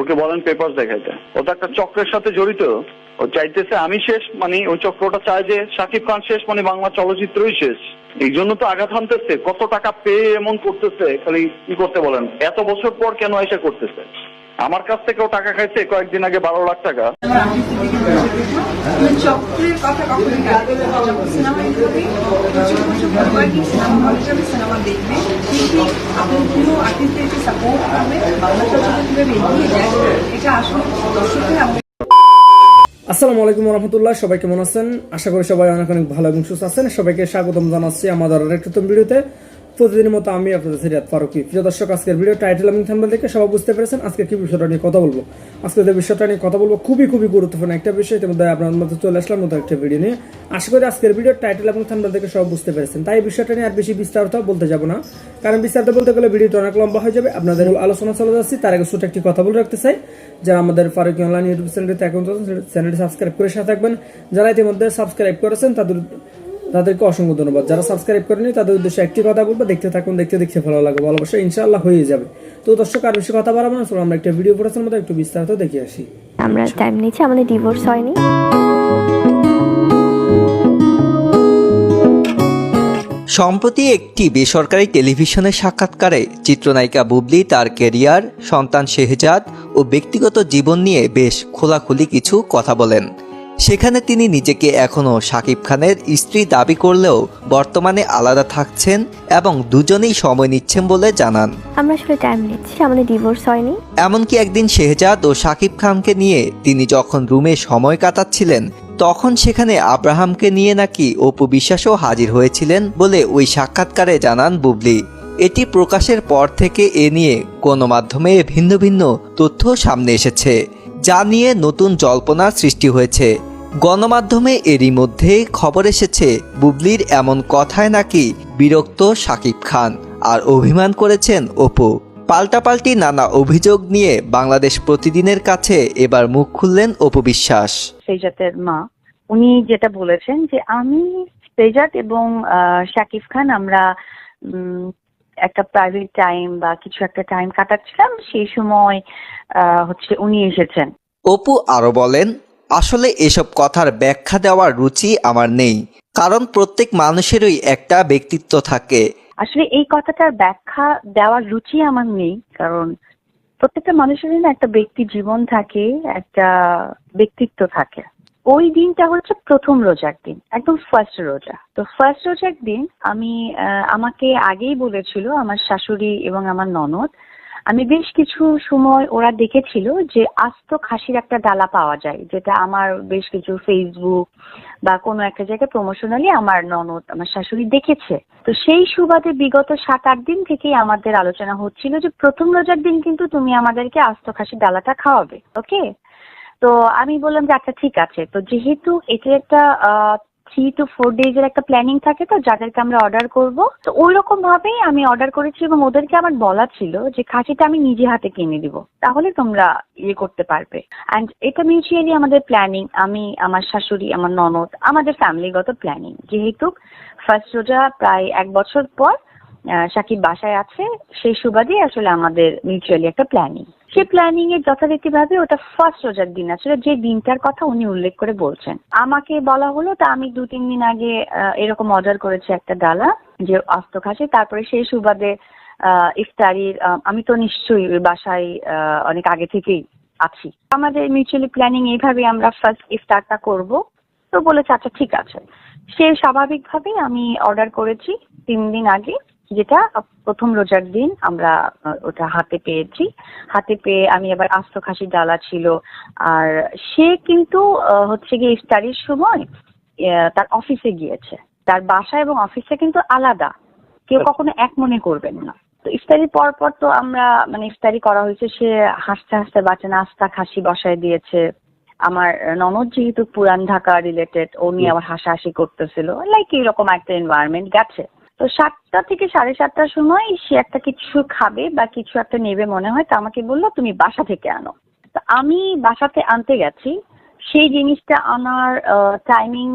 ওকে বলেন পেপার দেখাইতে। ও তো একটা চক্রের সাথে জড়িত। ও চাইতেছে আমি শেষ মানে ওই চক্রটা চায় যে শাকিব খান শেষ মানে বাংলা চলচ্চিত্রই শেষ। এই জন্য তো আঘাত হানতেছে, কত টাকা পেয়ে এমন করতেছে, খালি কি করতে বলেন? এত বছর পর কেন এসে করতেছে? আমার কাছ থেকেও টাকা খাইছে কয়েকদিন আগে বারো লাখ টাকা। আসসালামু আলাইকুম রহমতুল্লাহ সবাই কেমন আছেন? আশা করি সবাই অনেক অনেক ভালো এবং সুস্থ আছেন। সবাইকে স্বাগতম জানাচ্ছি আমাদের আরেকটি নতুন ভিডিওতে। প্রতিদিনের মতো আমি আপনাদের সিরিয়াত ফারুকি প্রিয় দর্শক, আজকের ভিডিও টাইটেল এবং থাম্বনেল দেখে সবাই বুঝতে পেরেছেন আজকে কি বিষয়টা নিয়ে কথা বলব। আজকে যে বিষয়টা নিয়ে কথা বলব খুবই খুবই গুরুত্বপূর্ণ একটা বিষয় ইতিমধ্যে আপনার মধ্যে চলে আসলাম নতুন একটা ভিডিও নিয়ে। আশা করি আজকের ভিডিও টাইটেল এবং থাম্বনেল দেখে সবাই বুঝতে পেরেছেন। তাই বিষয়টা নিয়ে আর বেশি বিস্তারিত বলতে যাব না। কারণ বিস্তারিত বলতে গেলে ভিডিওটা অনেক লম্বা হয়ে যাবে। আপনাদের আলোচনা চলে যাচ্ছি। তার আগে ছোট একটি কথা বলে রাখতে চাই। যারা আমাদের ফারুকি অনলাইন ইউটিউব চ্যানেলটিতে এখন চ্যানেলটি সাবস্ক্রাইব করে সাথে থাকবেন। যারা ইতিমধ্যে সাবস্ক্রাইব করেছেন, তাদের তাদেরকে অসংখ্য ধন্যবাদ। যারা সাবস্ক্রাইব করেনি তাদের উদ্দেশ্যে একটি কথা বলব দেখতে থাকুন দেখতে দেখতে ভালো লাগবে। ভালোবাসা ইনশাআল্লাহ হয়ে যাবে। তো দর্শক আর বেশি কথা বাড়াবো না আমরা একটা ভিডিও পড়েছিলাম মতো একটু বিস্তারিত দেখে আসি। আমরা টাইম নিচ্ছি আমাদের ডিভোর্স হয়নি। সম্প্রতি একটি বেসরকারি টেলিভিশনের সাক্ষাৎকারে চিত্রনায়িকা বুবলি তার কেরিয়ার সন্তান শেহজাদ ও ব্যক্তিগত জীবন নিয়ে বেশ খোলাখুলি কিছু কথা বলেন। সেখানে তিনি নিজেকে এখনও শাকিব খানের স্ত্রী দাবি করলেও বর্তমানে আলাদা থাকছেন এবং দুজনেই সময় নিচ্ছেন বলে জানান। আমরা আসলে টাইম নিচ্ছি আমাদের ডিভোর্স হয়নি। এমনকি একদিন শেহজাদ ও শাকিব খানকে নিয়ে তিনি যখন রুমে সময় কাটাচ্ছিলেন তখন সেখানে আব্রাহামকে নিয়ে নাকি অপু বিশ্বাসও হাজির হয়েছিলেন বলে ওই সাক্ষাৎকারে জানান বুবলি। এটি প্রকাশের পর থেকে এ নিয়ে গণমাধ্যমে ভিন্ন ভিন্ন তথ্য সামনে এসেছে। যা নিয়ে নতুন জল্পনার সৃষ্টি হয়েছে। গণমাধ্যমে এরই মধ্যে খবর এসেছে, বুবলির এমন কথায় নাকি বিরক্ত শাকিব খান আর অভিমান করেছেন অপু। পাল্টাপাল্টি নানা অভিযোগ নিয়ে বাংলাদেশ প্রতিদিনের কাছে এবার মুখ খুললেন অপু বিশ্বাস। মা, উনি যেটা বলেছেন যে, আমি সেজাত এবং শাকিব খান আমরা একটা প্রাইভেট টাইম বা কিছু একটা টাইম কাটাচ্ছিলাম সেই সময় আহ, হচ্ছে উনি এসেছেন। অপু আরও বলেন আসলে এসব কথার ব্যাখ্যা দেওয়ার রুচি আমার নেই কারণ প্রত্যেক মানুষেরই একটা ব্যক্তিত্ব থাকে। আসলে এই কথাটার ব্যাখ্যা দেওয়ার রুচি আমার নেই কারণ প্রত্যেকটা মানুষেরই না একটা ব্যক্তি জীবন থাকে একটা ব্যক্তিত্ব থাকে। ওই দিনটা হচ্ছে প্রথম রোজার দিন, একদম ফার্স্ট রোজা। তো ফার্স্ট রোজার দিন আমি আমাকে আগেই বলেছিল আমার শাশুড়ি এবং আমার ননদ, আমি বেশ কিছু সময় ওরা দেখেছিল যে আস্ত খাসির একটা ডালা পাওয়া যায়, যেটা আমার বেশ কিছু ফেসবুক বা কোনো একটা জায়গায় প্রমোশনালি আমার ননদ, আমার শাশুড়ি দেখেছে। তো সেই সুবাদে বিগত সাত, আট দিন থেকেই আমাদের আলোচনা হচ্ছিল যে প্রথম রোজার দিন কিন্তু তুমি আমাদেরকে আস্ত খাসির ডালাটা খাওয়াবে ওকে তো আমি বললাম যে আচ্ছা ঠিক আছে। তো যেহেতু এটা একটা থ্রি টু ফোর ডেজ এর একটা প্ল্যানিং থাকে তো, যাদেরকে আমরা অর্ডার করব, তো ওই রকম ভাবেই আমি অর্ডার করেছি এবং ওদেরকে আমার বলা ছিল যে, খাসিটা আমি নিজে হাতে কিনে দিব, তাহলে তোমরা ইয়ে করতে পারবে। অ্যান্ড এটা মিউচুয়ালি আমাদের প্ল্যানিং আমি, আমার শাশুড়ি, আমার ননদ, আমাদের ফ্যামিলিগত প্ল্যানিং যেহেতু ফার্স্ট রোজা প্রায় এক বছর পর সাকিব বাসায় আছে, সেই সুবাদে আসলে আমাদের মিউচুয়ালি একটা প্ল্যানিং সেই প্ল্যানিং এর যথারীতিভাবে ওটা ফার্স্ট রোজার দিন আসলে যে দিনটার কথা উনি উল্লেখ করে বলছেন। আমাকে বলা হলো তা আমি দু তিন দিন আগে এরকম অর্ডার করেছি একটা ডালা যে অস্ত খাসি, তারপরে সেই সুবাদে ইফতারির আমি তো নিশ্চয়ই বাসায় অনেক আগে থেকেই আছি। আমাদের মিউচুয়ালি প্ল্যানিং এইভাবে আমরা ফার্স্ট ইফতারটা করব। তো বলেছে আচ্ছা ঠিক আছে। সে স্বাভাবিকভাবেই আমি অর্ডার করেছি তিন দিন আগে। যেটা প্রথম রোজার দিন আমরা ওটা হাতে পেয়েছি। হাতে পেয়ে আমি আবার আস্ত খাসি ডালা ছিল। আর সে কিন্তু হচ্ছে গিয়ে ইফতারির সময় তার অফিসে গিয়েছে। তার বাসা এবং অফিসে কিন্তু আলাদা। কেউ কখনো এক মনে করবেন না। তো ইফতারির পর পর তো আমরা মানে ইফতারি করা হয়েছে সে হাসতে হাসতে বাচ্চা নাস্তা খাসি বসায় দিয়েছে। আমার ননদ যেহেতু পুরান ঢাকা রিলেটেড ও নিয়ে আবার হাসাহাসি করতেছিল। লাইক এইরকম একটা এনভায়রনমেন্ট গেছে। তো সাতটা থেকে সাড়ে সাতটার সময় সে একটা কিছু খাবে বা কিছু একটা নেবে মনে হয়, তো আমাকে বলল, তুমি বাসা থেকে আনো। তো আমি বাসাতে আনতে গেছি। সেই জিনিসটা আনার timing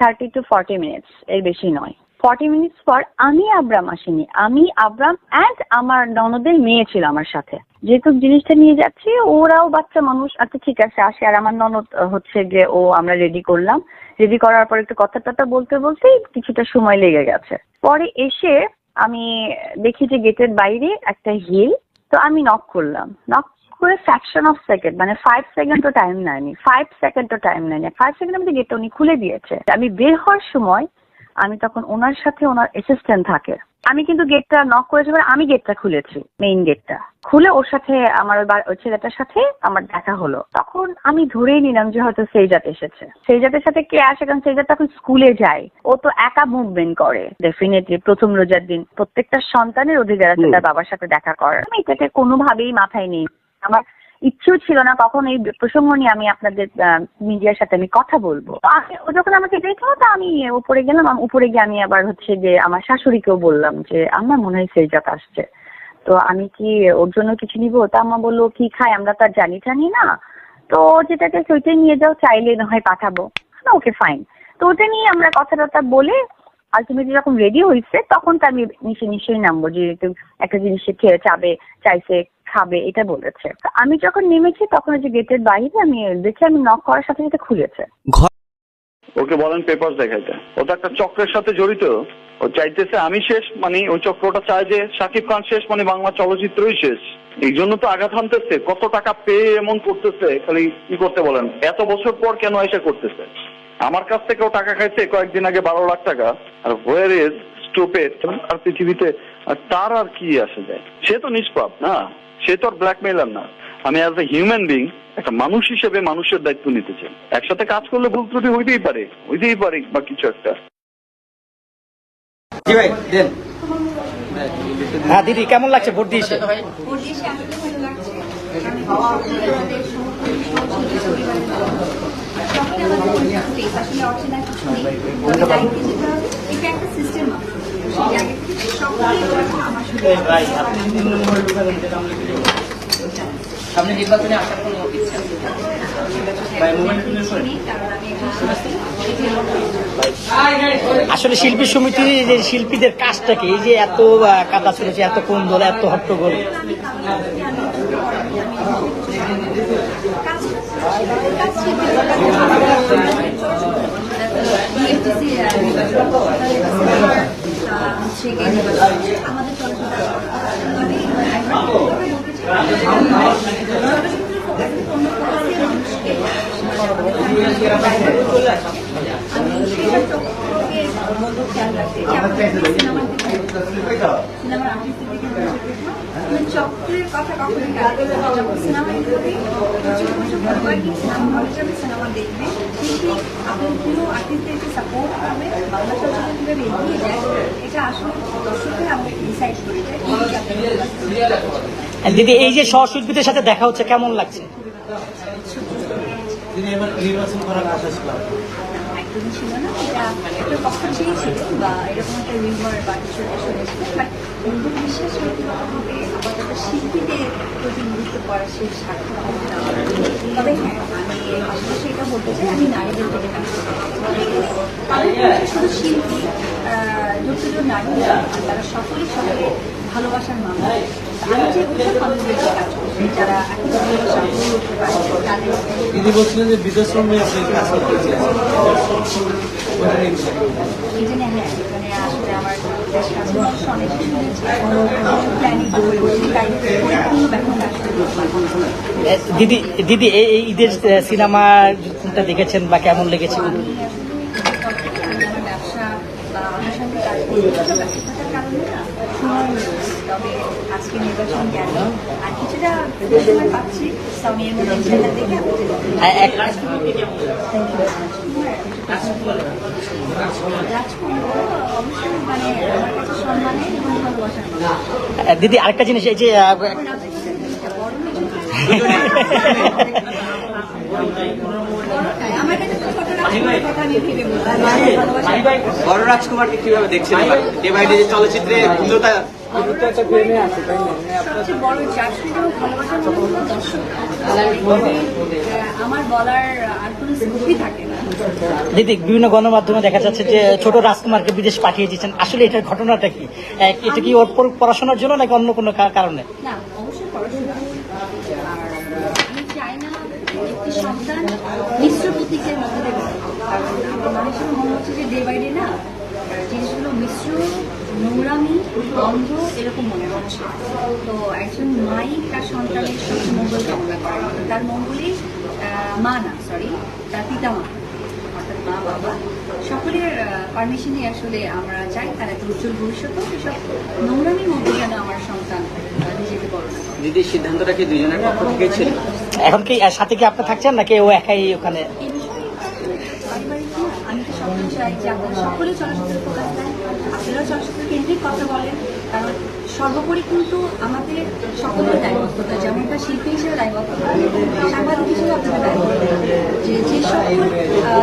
thirty to forty minutes এর বেশি নয়। ফর্টি মিনিটস পর আমি আব্রাম আসিনি। আমি আব্রাম অ্যান্ড আমার ননদের মেয়ে ছিল আমার সাথে। যেহেতু জিনিসটা নিয়ে যাচ্ছি, ওরাও বাচ্চা মানুষ। আচ্ছা ঠিক আছে, আসে। আর আমার ননদ হচ্ছে যে ও আমরা রেডি করলাম। রেডি করার পর একটু কথা টথা বলতে বলতেই কিছুটা সময় লেগে গেছে। পরে এসে আমি দেখি যে গেটের বাইরে একটা হিল তো আমি নক করলাম। নক করে ফ্র্যাকশন অফ সেকেন্ড মানে ফাইভ সেকেন্ডও টাইম নেয়নি। ফাইভ সেকেন্ডও টাইম নেয়নি। ফাইভ সেকেন্ডের মধ্যে গেটটা উনি খুলে দিয়েছে। আমি বের হওয়ার সময় আমি তখন ওনার সাথে ওনার অ্যাসিস্ট্যান্ট থাকে। আমি কিন্তু গেটটা নক করেছি মানে আমি গেটটা খুলেছি মেইন গেটটা খুলে ওর সাথে আমার ওই ছেলেটার সাথে আমার দেখা হলো। তখন আমি ধরেই নিলাম যে হয়তো সেইজাত এসেছে। সেইজাতের সাথে কে আসে? কারণ সেইজাত তখন স্কুলে যায়। ও তো একা মুভমেন্ট করে। ডেফিনেটলি প্রথম রোজার দিন। প্রত্যেকটা সন্তানের অধিকার আছে তার বাবার সাথে দেখা করার। আমি এটাকে কোনোভাবেই মাথায় নেই আমার ইচ্ছেও ছিল না কখন এই প্রসঙ্গ নিয়ে আমি আপনাদের মিডিয়ার সাথে আমি কথা বলব। ও যখন আমাকে দেখল তা আমি উপরে গেলাম উপরে গিয়ে আমি আবার হচ্ছে যে আমার শাশুড়িকেও বললাম যে, আমার মনে হয় সেইজাত আসছে। তো আমি কি ওর জন্য কিছু নিব? তা আম্মা বলল, কি খায়? আমরা তো আর জানি টানি না। তো যেটাকে সেইটাই নিয়ে যাও, চাইলে না হয় পাঠাবো। না, ওকে ফাইন তো ওটা নিয়ে আমরা কথা টথা বলে আলটিমেটলি যখন রেডি হয়েছে তখন তো আমি নিচে নিশ্চয়ই নামবো যে, একটা জিনিস খেয়ে চাবে, চাইছে খাবে এটা বলেছে। আমি যখন নেমেছি তখন ওই যে গেটের বাইরে আমি দেখি আমি নক করার সাথে সাথে খুলেছে। ওকে বলেন পেপার দেখাইতে। ও তো একটা চক্রের সাথে জড়িত। ও চাইতেছে আমি শেষ মানে ওই চক্রটা চায় যে শাকিব খান শেষ মানে বাংলা চলচ্চিত্রই শেষ। এই জন্য তো আঘাত হানতেছে। কত টাকা পেয়ে এমন করতেছে খালি কি করতে বলেন? এত বছর পর কেন এসে করতেছে? আমার কাছ থেকেও টাকা খাইছে কয়েকদিন আগে বারো লাখ টাকা। আর হোয়ার ইজ স্টুপেড আর পৃথিবীতে আর তার আর কি আসে যায়? সে তো নিষ্পাপ না? সে তো আর ব্ল্যাকমেলার না। আমি অ্যাজ এ হিউম্যান বিং একটা মানুষ হিসেবে মানুষের দায়িত্ব নিতে চাই। একসাথে কাজ করলে ভুল ত্রুটি হইতেই পারে হইতেই পারে বা কিছু একটা। জি ভাই দেন। হ্যাঁ দিদি কেমন লাগছে? ভোট দিয়েছে। এটা একটা সিস্টেম সামনে নির্বাচনে আসার কোনো ইচ্ছা। আসলে শিল্পী সমিতির এই যে শিল্পীদের কাজটাকে এই যে এত কাদা ছুটেছে এত কোন্দল এত হট্টগোল। কাজ আমাদের চক্রের কথা কখনোই যখন সিনেমা হিসেবে প্রচুর প্রচুর পরিবারই সিনেমা হলে সিনেমা দেখবে। কিন্তু আপনার প্রিয় আর্টিস্টদেরকে সাপোর্ট করবে বাংলা চলচ্চিত্র কীভাবে এগিয়ে যায় এটা আসলে দর্শকরা ডিসাইড করে দিদি এই যে সহশিল্পীদের সাথে দেখা হচ্ছে কেমন লাগছে? একদমই ছিল না এটা একটা পক্ষ চেয়েছিল বা এরকম একটা রিউমার বা কিছু শুনেছিল বাট কিন্তু বিশ্বাস হবে আপাতত শিল্পীদের প্রতিনিধিত্ব করার সেই না। তবে হ্যাঁ আমি পাশাপাশি এটা বলতে চাই, আমি নারীদের থেকে কাজ করতে শুধু শিল্পী যুক্ত নারীরা, তারা সকলেই সকলে ভালোবাসার মানুষ। দিদি বলছিলেন যে বৃদ্ধাশ্রমে আপনি কাজ এ, দিদি দিদি এই ঈদের সিনেমা কোনটা দেখেছেন বা কেমন লেগেছে? ব্যবসা বা আনুষঙ্গিক কাজ করি এসব ব্যস্ততার কারণে না সময় হয়ে উঠছে। তবে আজকে নির্বাচন গেল আর কিছুটা সময় পাচ্ছি মধ্যে দেখে মানে। আহ, দিদি আরেকটা জিনিস এই যে বড় রাজকুমারকে কীভাবে দেখছেন? এবার ডে বাই ডে চলচ্চিত্রে ভিন্নতা দিদি, বিভিন্ন গণমাধ্যমে দেখা যাচ্ছে যে ছোট রাজকুমারকে বিদেশ পাঠিয়ে দিচ্ছেন আসলে এটার ঘটনাটা কি? এটা কি ওর পড়াশোনার জন্য নাকি অন্য কোনো কারণে? সন্তান মিশ্র প্রতীকের মধ্যে মানুষের মনে হচ্ছে যে ডে বাই ডে না গন্ধ এরকম মনে হচ্ছে তো একজন মাই তার সন্তানের সবচেয়ে মঙ্গল কামনা করে। তার মঙ্গলই মা না সরি তার পিতা মা অর্থাৎ মা বাবা। সকলের পারমিশনই আসলে আমরা চাই তার একটা উজ্জ্বল ভবিষ্যৎ হোক এসব নোংরামির মধ্যে যেন আমার সন্তান নিজেকে বড় দিদির সিদ্ধান্তটা কি দুজনের পক্ষ থেকেই ছিল? এখন কি সাথে কি আপনি থাকছেন নাকি ও একাই ওখানে? আমি তো সকলে চাই যে আপনারা সকলে চলচ্চিত্রের ফোকাস দেন আপনারাও চলচ্চিত্র কেন্দ্রিক কথা বলেন কারণ সর্বোপরি কিন্তু আমাদের সকলের দায়বদ্ধতা যেমন একটা শিল্পী হিসেবে দায়বদ্ধতা সাংবাদিক হিসেবে আপনাদের দায়বদ্ধতা যে যে সকল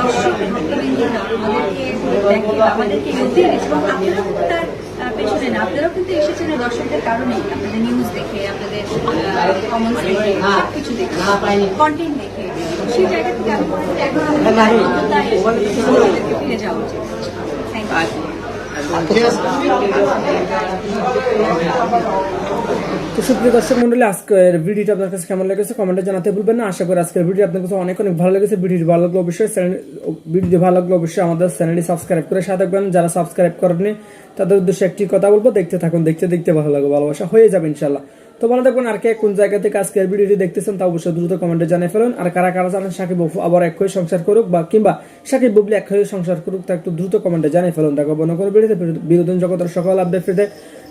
দর্শক ভক্তবৃন্দরা আমাদেরকে দেখে বা আমাদেরকে দিয়েছে এবং আপনারাও কিন্তু তার পেছনে না আপনারাও কিন্তু এসেছেন দর্শকদের কারণেই। আপনাদের নিউজ দেখে আপনাদের কমেন্টস দেখে সব কিছু দেখে কন্টেন্ট দেখে। সেই জায়গা থেকে আমি মনে করি এখন আমাদের ফিরে যাওয়া উচিত। থ্যাংক ইউ তো সুপ্রিয় দর্শক মন্ডলী, আজকের ভিডিওটা আপনার কাছে কেমন লেগেছে কমেন্টে জানাতে ভুলবেন না। আশা করি আজকের ভিডিও আপনার কাছে অনেক অনেক ভালো লেগেছে। ভিডিওটি ভালো লাগল অবশ্যই ভিডিওটি ভালো লাগল অবশ্যই আমাদের চ্যানেলটি সাবস্ক্রাইব করে সাথে থাকবেন। যারা সাবস্ক্রাইব করেননি, তাদের উদ্দেশ্যে একটি কথা বলব, দেখতে থাকুন, দেখতে দেখতে ভালো লাগবে, ভালোবাসা হয়ে যাবে ইনশাল্লাহ তো ভালো থাকবেন, আর কে কোন জায়গা থেকে আজকের ভিডিওটি দেখতেছেন তা অবশ্যই দ্রুত কমেন্টে জানিয়ে ফেলুন। আর কারা কারা জানেন সাকিব অপু আবার এক হয়ে সংসার করুক বা কিংবা সাকিব বুবলি এক হয়ে সংসার করুক, তা একটু দ্রুত কমেন্টে জানিয়ে ফেলুন। দেখো বন্য করে ভিডিওতে। বিনোদন জগতের সকল আপডেট পেতে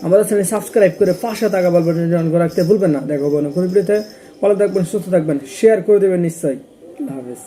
আমাদের চ্যানেল সাবস্ক্রাইব করে পাশে থাকা বল বাটন করে রাখতে ভুলবেন না। দেখো বন্য করে ভিডিওতে। ভালো থাকবেন, সুস্থ থাকবেন শেয়ার করে দেবেন নিশ্চয়ই। আল্লাহ হাফেজ।